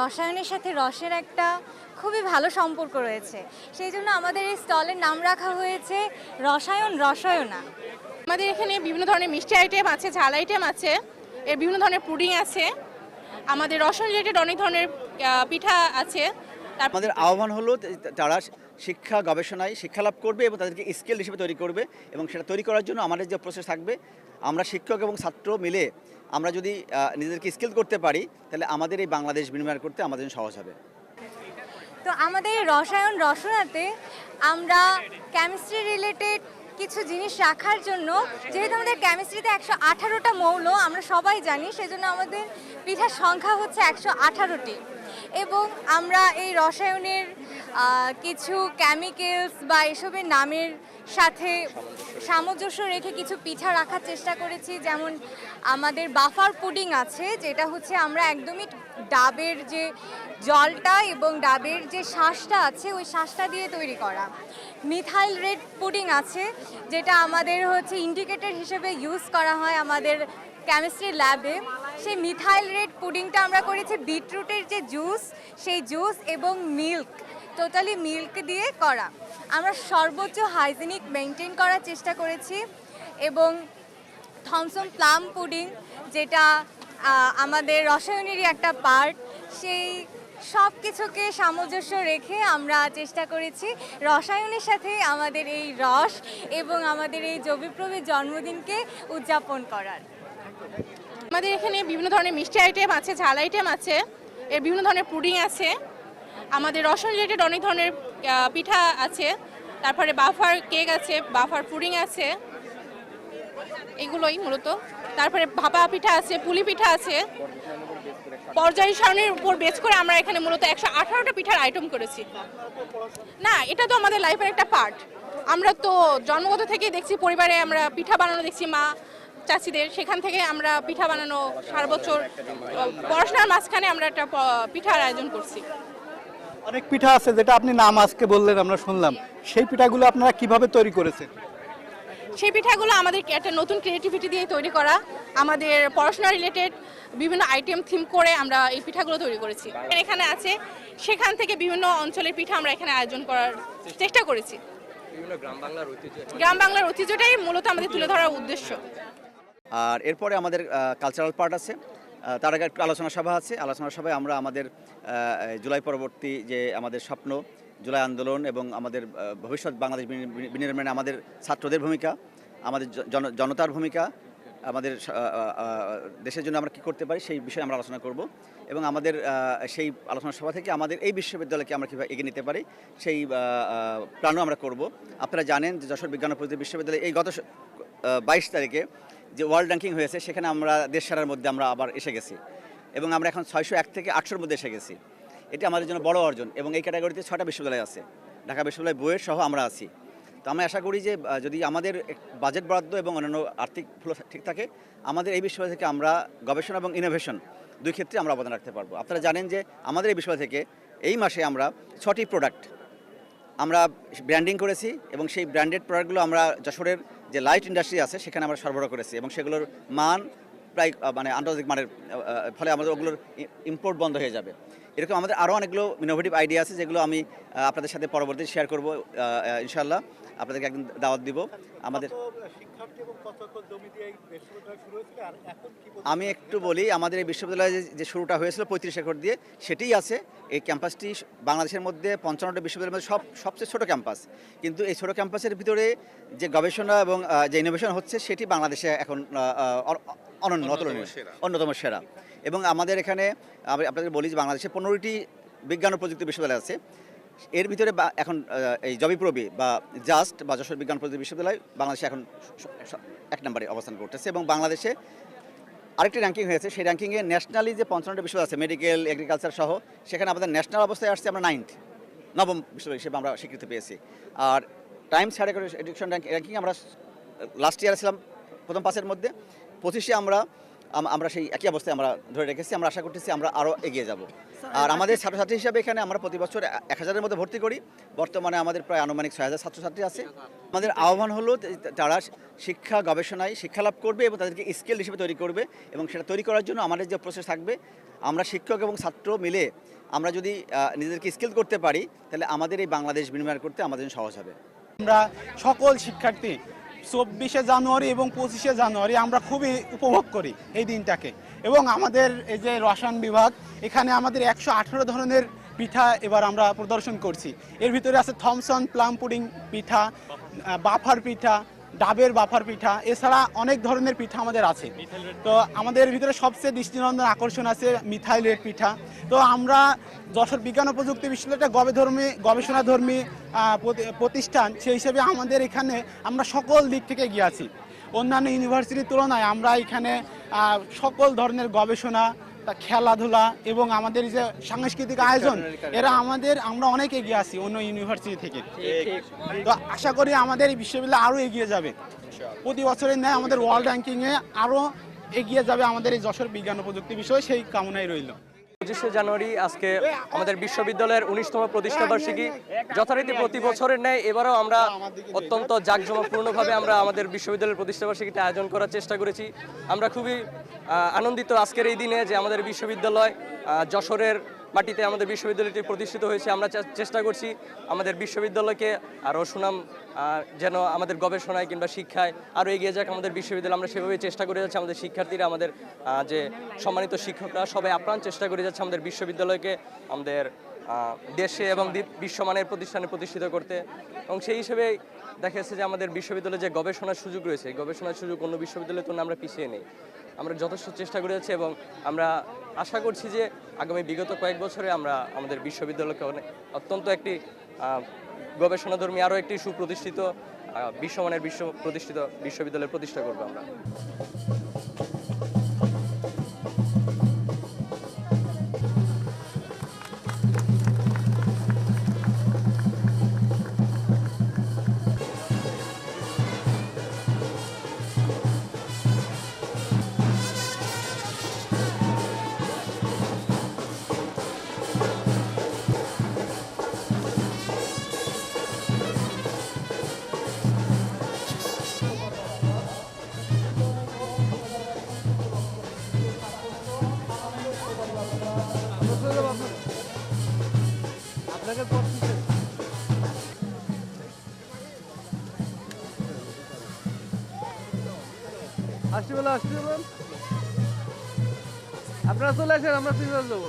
রসায়নের সাথে রসের একটা খুবই ভালো সম্পর্ক রয়েছে। সেই জন্য আমাদের এই স্টলের নাম রাখা হয়েছে রসায়ন রসায়না। আমাদের এখানে বিভিন্ন ধরনের মিষ্টি আইটেম আছে ঝাল আইটেম আছে এর বিভিন্ন ধরনের পুডিং আছে। আমাদের রসন রিলেটেড অনেক ধরনের পিঠা আছে। তারপর আমাদের আহ্বান হলো তারা শিক্ষা গবেষণায় শিক্ষা লাভ করবে এবং তাদেরকে স্কিল হিসেবে তৈরি করবে এবং সেটা তৈরি করার জন্য আমাদের যে প্রসেস থাকবে আমরা শিক্ষক এবং ছাত্র মিলে আমরা যদি নিজেদেরকে স্কিল করতে পারি, তাহলে আমাদের এই বাংলাদেশ বিনিময় করতে আমাদের সহজ হবে। তো আমাদের রসায়ন রসনাতে আমরা কেমিস্ট্রি রিলেটেড কিছু জিনিস রাখার জন্য, যেহেতু আমাদের কেমিস্ট্রিতে একশো আঠারোটা মৌল, আমরা সবাই জানি, সেজন্য আমাদের পিঠার সংখ্যা হচ্ছে একশো আঠারোটি। এবং আমরা এই রসায়নের কিছু কেমিক্যালস বা এসবের নামের সাথে সামঞ্জস্য রেখে কিছু পিঠা রাখার চেষ্টা করেছি, যেমন আমাদের বাফার পুডিং আছে, যেটা হচ্ছে আমরা একদমই ডাবের যে জলটা এবং ডাবের যে শ্বাসটা আছে, ওই শ্বাসটা দিয়ে তৈরি করা। মিথাইল রেড পুডিং আছে, যেটা আমাদের হচ্ছে ইন্ডিকেটর হিসেবে ইউজ করা হয় আমাদের কেমিস্ট্রি ল্যাবে। সেই মিথাইল রেড পুডিংটা আমরা করেছি বিটরুটের যে জুস, সেই জুস এবং মিল্ক, টোটালি মিল্ক দিয়ে করা। আমরা সর্বোচ্চ হাইজিনিক মেনটেন করার চেষ্টা করেছি এবং থমসন প্লাম পুডিং, যেটা আমাদের রসায়নেরই একটা পার্ট, সেই সব কিছুকে সামঞ্জস্য রেখে আমরা চেষ্টা করেছি রসায়নের সাথে আমাদের এই রস এবং আমাদের এই জবিপ্রবির জন্মদিনকে উদযাপন করার। আমাদের এখানে বিভিন্ন ধরনের মিষ্টি আইটেম আছে, ঝাল আইটেম আছে, এর বিভিন্ন ধরনের পুডিং আছে। আমাদের রসন রিলেটেড অনেক ধরনের পিঠা আছে। তারপরে বাফার কেক আছে, বাফার পুডিং আছে। এগুলোই মূলত। তারপরে ভাপা পিঠা আছে, পুলি পিঠা আছে। পর্যায় সারণীর উপর বেচ করে আমরা এখানে মূলত একশো আঠারোটা পিঠার আইটেম করেছি। না, এটা তো আমাদের লাইফের একটা পার্ট আমরা তো জন্মগত থেকেই দেখছি, পরিবারে আমরা পিঠা বানানো দেখছি, মা চাচিদের। সেখান থেকে আমরা পিঠা বানানো সারা বছর পড়াশোনার মাঝখানে আমরা একটা পিঠার আয়োজন করছি। অনেক পিঠা আছে যেটা আপনি নাম আজকে বললেন আমরা শুনলাম। সেই পিঠাগুলো আপনারা কীভাবে তৈরি করেছেন? সেই পিঠাগুলো আমাদের একটা নতুন ক্রিয়েটিভিটি দিয়ে তৈরি করা। আমাদের পড়াশোনা রিলেটেড বিভিন্ন আইটেম থিম করে আমরা এই পিঠাগুলো তৈরি করেছি। এখানে আছে সেখান থেকে বিভিন্ন অঞ্চলের পিঠা আমরা এখানে আয়োজন করার চেষ্টা করেছি। গ্রাম বাংলার ঐতিহ্যটাই মূলত আমাদের তুলে ধরার উদ্দেশ্য। আর এরপরে আমাদের কালচারাল পার্ট আছে। তার আগে একটু আলোচনা সভা আছে। আলোচনা সভায় আমরা আমাদের জুলাই পরবর্তী যে আমাদের স্বপ্ন, জুলাই আন্দোলন এবং আমাদের ভবিষ্যৎ বাংলাদেশ বিনি- বিনি- বিনির্মাণে আমাদের ছাত্রদের ভূমিকা, আমাদের জনতার ভূমিকা, আমাদের দেশের জন্য আমরা কী করতে পারি সেই বিষয়ে আমরা আলোচনা করব এবং আমাদের সেই আলোচনা সভা থেকে আমাদের এই বিশ্ববিদ্যালয়কে আমরা কীভাবে এগিয়ে নিতে পারি সেই প্ল্যানও আমরা করব। আপনারা জানেন যে যশোর বিজ্ঞান প্রযুক্তি বিশ্ববিদ্যালয় এই গত বাইশ তারিখে যে ওয়ার্ল্ড র্যাঙ্কিং হয়েছে, সেখানে আমরা দেশ সেরার মধ্যে আমরা আবার এসে গেছি। এবং আমরা এখন ছয়শো এক থেকে আটশোর মধ্যে এসে গেছি। এটি আমাদের জন্য বড় অর্জন এবং এই ক্যাটাগরিতে ছটা বিশ্ববিদ্যালয় আছে। ঢাকা বিশ্ববিদ্যালয় বইয়ের সহ আমরা আছি। তো আমরা আশা করি যে যদি আমাদের বাজেট বরাদ্দ এবং অন্যান্য আর্থিক ফ্লো ঠিক থাকে, আমাদের এই বিশ্ববিদ্যালয় থেকে আমরা গবেষণা এবং ইনোভেশন দুই ক্ষেত্রে আমরা অবদান রাখতে পারব। আপনারা জানেন যে, আমাদের এই বিশ্ববিদ্যালয় থেকে এই মাসে আমরা ছটি প্রোডাক্ট আমরা ব্র্যান্ডিং করেছি এবং সেই ব্র্যান্ডেড প্রোডাক্টগুলো আমরা যশোরের যে লাইট ইন্ডাস্ট্রি আছে, সেখানে আমরা সরবরাহ করেছি এবং সেগুলোর মান প্রায় মানে আন্তর্জাতিক মানের ফলে আমাদের ওগুলোর ইম্পোর্ট বন্ধ হয়ে যাবে। এরকম আমাদের আরও অনেকগুলো ইনোভেটিভ আইডিয়া আছে যেগুলো আমি আপনাদের সাথে পরবর্তী শেয়ার করব ইনশাল্লাহ আপনাদেরকে একদিন দাওয়াত দিব। আমাদের আমি একটু বলি আমাদের এই বিশ্ববিদ্যালয়ে যে- শুরুটা হয়েছিল পঁয়ত্রিশ একর দিয়ে সেটিই আছে। এই ক্যাম্পাসটি বাংলাদেশের মধ্যে পঞ্চান্নটা বিশ্ববিদ্যালয়ের মধ্যে সব সবচেয়ে ছোট ক্যাম্পাস। কিন্তু এই ছোট ক্যাম্পাসের ভিতরে যে গবেষণা এবং যে ইনোভেশন হচ্ছে সেটি বাংলাদেশে এখন অনন্য অতুলনীয়। অন্যতম সেরা। এবং আমাদের এখানে আমি আপনাদের বলি যে বাংলাদেশে পনেরোটি বিজ্ঞান ও প্রযুক্তি বিশ্ববিদ্যালয় আছে। এর ভিতরে এখন এই জবিপ্রবি বা জাস্ট বা যশোর বিজ্ঞান প্রযুক্তি বিশ্ববিদ্যালয় বাংলাদেশে এখন এক নম্বরে অবস্থান করতেছে এবং বাংলাদেশে আরেকটি র্যাঙ্কিং হয়েছে। সেই র্যাঙ্কিংয়ে ন্যাশনালি যে পঞ্চান্নটা বিশ্ববিদ্যালয় আছে মেডিকেল এগ্রিকালচার সহ, সেখানে আমাদের ন্যাশনাল অবস্থায় আসছে আমরা নাইন্থ নবম বিশ্ববিদ্যালয় হিসেবে আমরা স্বীকৃতি পেয়েছি। আর টাইমস হায়ার এডুকেশন র্যাঙ্কিং আমরা লাস্ট ইয়ারে ছিলাম প্রথম পাঁচের মধ্যে। পঁচিশে আমরা আম- আমরা সেই একই অবস্থায় আমরা ধরে রেখেছি আমরা আশা করতেছি আমরা আরও এগিয়ে যাব। আর আমাদের ছাত্রছাত্রী হিসাবে এখানে আমরা প্রতি বছর এক হাজারের মধ্যে ভর্তি করি। বর্তমানে আমাদের প্রায় আনুমানিক ছয় হাজার ছাত্রছাত্রী আছে। আমাদের আহ্বান হলো তারা শিক্ষা গবেষণায় শিক্ষা লাভ করবে এবং তাদেরকে স্কিল হিসেবে তৈরি করবে এবং সেটা তৈরি করার জন্য আমাদের যে প্রসেস থাকবে আমরা শিক্ষক এবং ছাত্র মিলে আমরা যদি নিজেদেরকে স্কিল করতে পারি তাহলে আমাদের এই বাংলাদেশ বিনিময় করতে আমাদের জন্য সহজ হবে। আমরা সকল শিক্ষার্থী চব্বিশে জানুয়ারি এবং পঁচিশে জানুয়ারি আমরা খুবই উপভোগ করি এই দিনটাকে। এবং আমাদের এই যে রসায়ন বিভাগ, এখানে আমাদের একশো আঠেরো ধরনের পিঠা এবার আমরা প্রদর্শন করছি। এর ভিতরে আছে থমসন প্লাম পুডিং পিঠা বাফার পিঠা ডাবের বাফার পিঠা, এছাড়া অনেক ধরনের পিঠা আমাদের আছে। তো আমাদের ভিতরে সবচেয়ে দৃষ্টিনন্দন আকর্ষণ আছে মিথাইল রেড পিঠা। তো আমরা যশোর বিজ্ঞান ও প্রযুক্তি বিশ্ববিদ্যালয় গবেধর্মী গবেষণাধর্মী প্রতিষ্ঠান, সেই হিসেবে আমাদের এখানে আমরা সকল দিক থেকে এগিয়ে আছি। অন্যান্য ইউনিভার্সিটির তুলনায় আমরা এখানে সকল ধরনের গবেষণা খেলাধুলা এবং আমাদের যে সাংস্কৃতিক আয়োজন এরা আমাদের আমরা অনেক এগিয়ে আছি অন্য ইউনিভার্সিটি থেকে। তো আশা করি আমাদের এই বিশ্ববিদ্যালয় আরও এগিয়ে যাবে। প্রতি বছরের ন্যায় আমাদের ওয়ার্ল্ড র্যাঙ্কিংয়ে আরও এগিয়ে যাবে আমাদের এই যশোর বিজ্ঞান ও প্রযুক্তি বিষয়ে সেই কামনাই রইল। পঁচিশে জানুয়ারি আজকে আমাদের বিশ্ববিদ্যালয়ের উনিশতম প্রতিষ্ঠা বার্ষিকী যথারীতি প্রতি বছরের ন্যায় এবারও আমরা অত্যন্ত জাঁকজমকপূর্ণভাবে আমরা আমাদের বিশ্ববিদ্যালয়ের প্রতিষ্ঠা বার্ষিকীতে আয়োজন করার চেষ্টা করেছি। আমরা খুবই আনন্দিত আজকের এই দিনে যে আমাদের বিশ্ববিদ্যালয় যশোরের মাটিতে আমাদের বিশ্ববিদ্যালয়টি প্রতিষ্ঠিত হয়েছে, আমরা চেষ্টা করছি আমাদের বিশ্ববিদ্যালয়কে আরও সুনাম যেন আমাদের গবেষণায় কিংবা শিক্ষায় আরও এগিয়ে যাক আমাদের বিশ্ববিদ্যালয়। আমরা সেভাবেই চেষ্টা করে যাচ্ছি, আমাদের শিক্ষার্থীরা, আমাদের যে সম্মানিত শিক্ষকরা, সবাই আপ্রাণ চেষ্টা করে যাচ্ছে আমাদের বিশ্ববিদ্যালয়কে আমাদের দেশে এবং বিশ্বমানের প্রতিষ্ঠানে প্রতিষ্ঠিত করতে। এবং সেই হিসেবে দেখা যাচ্ছে যে আমাদের বিশ্ববিদ্যালয়ে যে গবেষণার সুযোগ রয়েছে, গবেষণার সুযোগ অন্য বিশ্ববিদ্যালয়ের তুলনায় আমরা পিছিয়ে নেই। আমরা যথেষ্ট চেষ্টা করে যাচ্ছি এবং আমরা আশা করছি যে আগামী বিগত কয়েক বছরে আমরা আমাদের বিশ্ববিদ্যালয়কে অনেক অত্যন্ত একটি গবেষণাধর্মী আরও একটি সুপ্রতিষ্ঠিত বিশ্বমানের বিশ্ব প্রতিষ্ঠিত বিশ্ববিদ্যালয় প্রতিষ্ঠা করব আমরা। আসতে বলে আসছি বলুন আপনারা চলে আসেন আমরা সিগন্যাল দেবো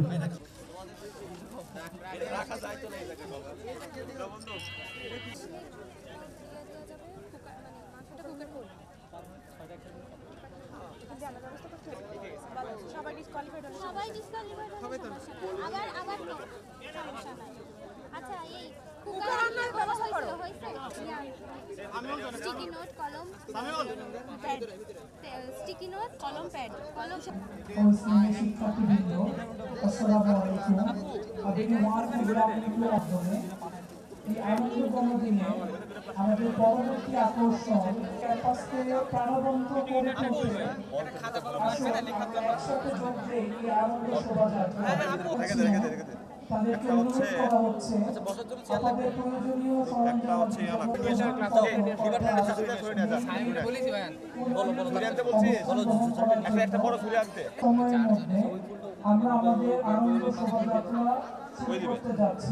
সবাই ডিসকোয়ালিফাইড হলো সবাই ডিসকালিফাইড হবে সমস্যা নাই। আবার আবার তো সমস্যা নাই আচ্ছা এই কুকার রান্নার ব্যবস্থা হয়েছিল হয়েছে? স্টিকি নোট কলম প্যাড স্টিকি নোট কলম প্যাড কলম আমাদের পরবর্তী আকর্ষণ ক্যাম্পাসকে প্রাণবন্ত করে আমরা একসাথে যোগ দিই এই আনন্দ শোভাযাত্রা তাদেরকে অনুরোধ করা হচ্ছে প্রয়োজনীয় সরঞ্জাম সময়ের মধ্যে আমরা আমাদের আনন্দ শোভাযাত্রা শুরু করতে যাচ্ছি।